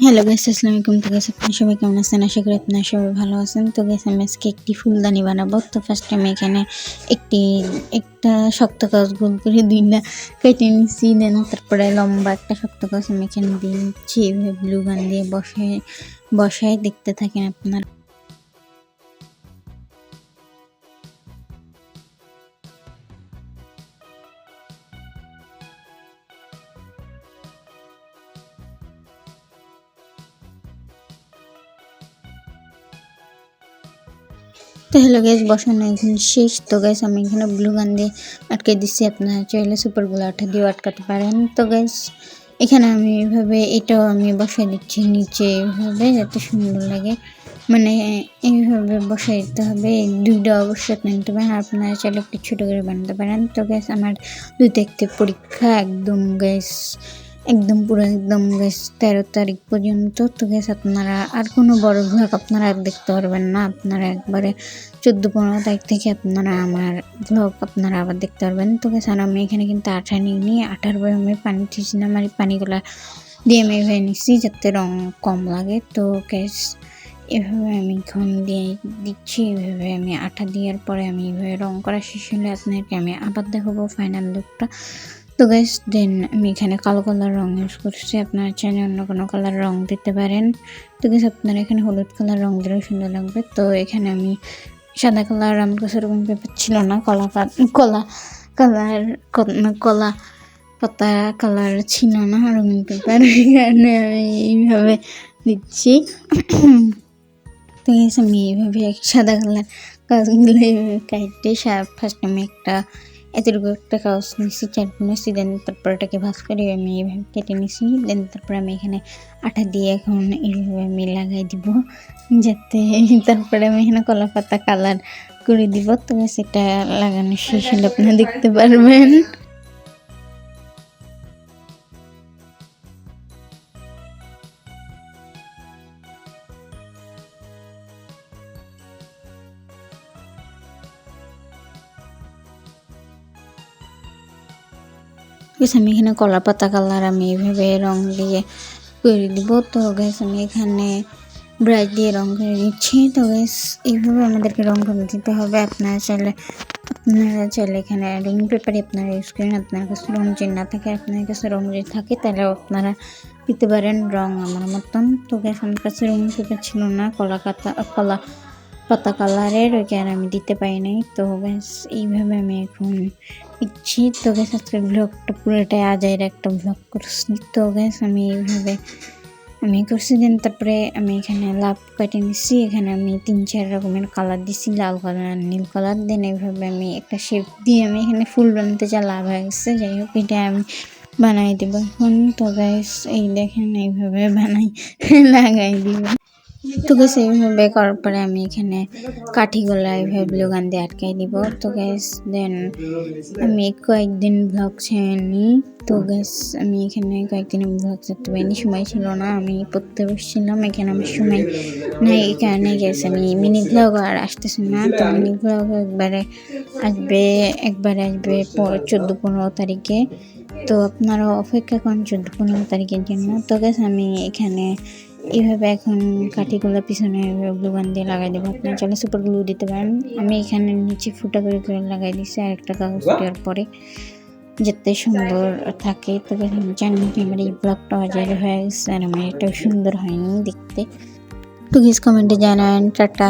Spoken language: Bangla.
হ্যালো গাইস আসসালামু আলাইকুম। তো গাইস আপনারা সবাই কেমন আছেন? আশা করি আপনারা সবাই ভালো আছেন। তো গাইস আমি আজকে একটি ফুলদানি বানাবো। তো ফার্স্ট আমি এখানে একটি, একটা শক্ত কাজ গোল করে দুইটা কেটে নিচ্ছি দেন তারপরে লম্বা একটা শক্ত কাজ আমি এখানে দিয়ে নিচ্ছি এভাবে ব্লু গান দিয়ে বসে, বসায় দেখতে থাকেন আপনারা। তো হ্যালো গ্যাস বসানো এখানে শেষ। তো গ্যাস আমি এখানে ব্লু গান দিয়ে আটকে দিচ্ছি আপনারা চাইলে সুপারগুলো আঠা দিয়েও আটকাতে পারেন। তো গ্যাস এখানে আমি এইভাবে এটাও আমি বসাই দিচ্ছি নিচে এইভাবে যাতে সুন্দর লাগে। মানে এইভাবে বসাই দিতে হবে দুইটা অবশ্যই আপনি নিতে পারেন আপনারা চাইলে একটু ছোটো করে বানাতে পারেন। তো গ্যাস আমার দুই দেখতে পরীক্ষা, একদম গ্যাস একদম পুরো একদম গ্যাস তেরো তারিখ পর্যন্ত তো গ্যাস আপনারা আর কোনো বড় ভ্লগ আপনারা আর দেখতে পারবেন না। আপনারা একবারে চোদ্দ, পনেরো তারিখ থেকে আপনারা আমার ভ্লগ আপনারা আবার দেখতে পারবেন। তো গ্যাস আর আমি এখানে কিন্তু আঠা নিয়ে আঠার বই আমি পানি দিয়েছিলাম আর এই পানিগুলো দিয়ে আমি এভাবে নিচ্ছি যাতে রং কম লাগে। তো গ্যাস এভাবে আমি এখন দিয়ে দিচ্ছি, এভাবে আমি আঠা দেওয়ার পরে আমি এভাবে রং করা শেষ হলে আপনাকে আমি আবার দেখাবো ফাইনাল লুকটা তো গাইস দেন আমি এখানে কালো কালার রং ইউজ করছি। আপনারা চাইলে অন্য কোনো কালার রং দিতে পারেন। তো গাইস আপনারা এখানে হলুদ কালার রং দিলেও সুন্দর লাগবে। তো এখানে আমি সাদা কালার আমার কাছে ওরকম পেপার ছিল না। কলা কলা কালার কলা পাতা কালার ছিল না রঙিন পেপার এখানে আমি এইভাবে দিচ্ছি। তো আমি এইভাবে সাদা কালার কাজগুলো এইভাবে কাটতে ফার্স্ট আমি একটা এতটুকু একটা কাগজ নিচ্ছি চার নিচ্ছি দেন তারপর এটাকে ভাজ করে আমি এইভাবে কেটে নিচ্ছি দেন তারপর আমি এখানে আটা দিয়ে এখন এইভাবে আমি লাগাই দিব, যাতে তারপরে আমি এখানে কলা পাতা কালার করে দিব তো সেটা লাগানো শেষ হলে আপনারা দেখতে পারবেন। গ্যাস আমি এখানে কলা পাতা কালার, আমি এইভাবে রং দিয়ে করে দিব। তো গ্যাস আমি এখানে ব্রাশ দিয়ে রং করে দিচ্ছি তো গ্যাস এইভাবে আমাদেরকে রং করে দিতে হবে। আপনারা চাইলে আপনারা চাইলে এখানে রঙিন পেপারে আপনারা ইউজ করেন। আপনার কাছে রং যে না থাকে, আপনার কাছে রং যে থাকে, তাহলে আপনারা দিতে পারেন রং আমার মতন। তো গ্যাস আমার কাছে রঙিন পেপার ছিল না কলা কাতা কলা পাতা কালারের ওই আর আমি দিতে পারি নাই। তো ব্যাস, এইভাবে আমি এখন ইচ্ছি তো গ্যাস আজকে ব্লগটা পুরোটাই আজাইর একটা ব্লগ করছি। তো গ্যাস আমি এইভাবে আমি করছি। দেন তারপরে আমি এখানে লাভ কেটে নিচ্ছি এখানে আমি তিন, চার রকমের কালার দিচ্ছি লাল কালার আর নীল কালার দেন এইভাবে আমি একটা শেপ দিয়ে আমি এখানে ফুল বানাতে যা লাভ হয়ে গেছে। যাই হোক, এটা আমি বানাই দেবো এখন। তো গ্যাস এই দেখেন, এইভাবে বানাই, লাগাই দিব। তো গ্যাস এইভাবে করার পরে আমি এখানে কাঠিগুলো এইভাবে ব্লুগান দিয়ে আটকাই দিব। তো গ্যাস দেন আমি কয়েকদিন ব্লগ ছেড়ে তো গ্যাস আমি এখানে কয়েকদিন ব্লগ করতে পারিনি। সময় ছিল না, আমি পড়তে বসছিলাম, এখানে আমার সময় নাই এই কারণে গ্যাস আমি মিনি ব্লগ আর আসতেছি না। তো মিনি ব্লগ একবারে আসবে একবারে আসবে চোদ্দ পনেরো তারিখে। তো আপনারা অপেক্ষা করেন চোদ্দ পনেরো তারিখের জন্য। তো গ্যাস আমি এখানে এইভাবে এখন কাঠিগুলো পিছনে গ্লু গান দিয়ে লাগাই দেবো। আপনার চলে সুপার গ্লু দিতে পারেন। আমি এখানে নিচে ফুটা করে করে লাগাই দিচ্ছি আর একটা কাগজ দেওয়ার পরে। যেতে সুন্দর থাকে তবে আমি জানি আমার এই ব্লগটা হাজার হয়ে গেছে আর আমার এটাও সুন্দর হয়নি দেখতে। তো গিস কমেন্টে জানান টাটা।